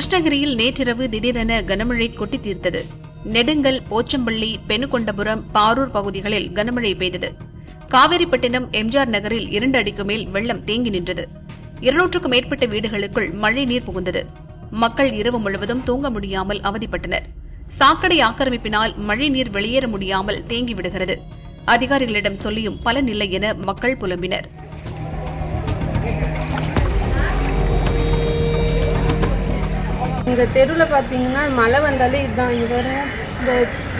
கிருஷ்ணகிரியில் நேற்றிரவு திடீரென கனமழை கொட்டி தீர்த்தது நெடுங்கல் போச்சம்பள்ளி பெனுகொண்டபுரம் பாரூர் பகுதிகளில் கனமழை பெய்தது. காவேரிப்பட்டினம் எம்ஜிஆர் நகரில் இரண்டு அடிக்கு மேல் வெள்ளம் தேங்கி நின்றது. இருநூற்றுக்கும் மேற்பட்ட வீடுகளுக்குள் மழை நீர் புகுந்தது. மக்கள் இரவு முழுவதும் தூங்க முடியாமல் அவதிப்பட்டனர். சாக்கடை ஆக்கிரமிப்பினால் மழை நீர் வெளியேற முடியாமல் தேங்கி விடுகிறது. அதிகாரிகளிடம் சொல்லியும் பலனில்லை என மக்கள் புலம்பினர். இந்த தெருவில் பார்த்தீங்கன்னா மழை வந்தாலே இதுதான் இங்கே பாருங்க. இந்த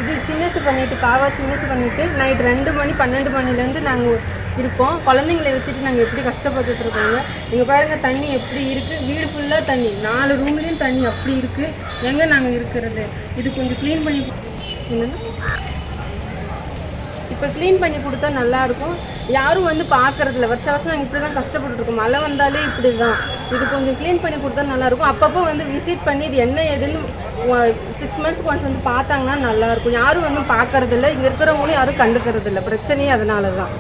இது சின்னசு பண்ணிவிட்டு காவா சின்னசு பண்ணிவிட்டு நைட் ரெண்டு மணி பன்னெண்டு மணிலேருந்து நாங்கள் இருப்போம். குழந்தைங்களை வச்சுட்டு நாங்கள் எப்படி கஷ்டப்பட்டுட்டு இருக்காங்க? இங்கே பாருங்க தண்ணி எப்படி இருக்குது வீடு ஃபுல்லாக தண்ணி. நாலு ரூம்லேயும் தண்ணி அப்படி இருக்குது எங்கே நாங்கள் இருக்கிறது? இது கொஞ்சம் க்ளீன் பண்ணி இப்போ க்ளீன் பண்ணி கொடுத்தா நல்லாயிருக்கும் யாரும் வந்து பார்க்கறதில்ல வருஷ வருஷம் நாங்கள் இப்படி தான் கஷ்டப்பட்டுருக்கோம் மழை வந்தாலே இப்படி தான் இது கொஞ்சம் க்ளீன் பண்ணி கொடுத்தா நல்லாயிருக்கும் அப்பப்போ வந்து விசிட் பண்ணி இது என்ன ஏதுன்னு சிக்ஸ் மந்த்க்கு ஒன்ஸ் வந்து பார்த்தாங்கன்னா நல்லாயிருக்கும் யாரும் வந்து பார்க்கறதில்ல இங்கே இருக்கிறவங்களும் யாரும் கண்டுக்கிறதில்ல பிரச்சனையே அதனால தான்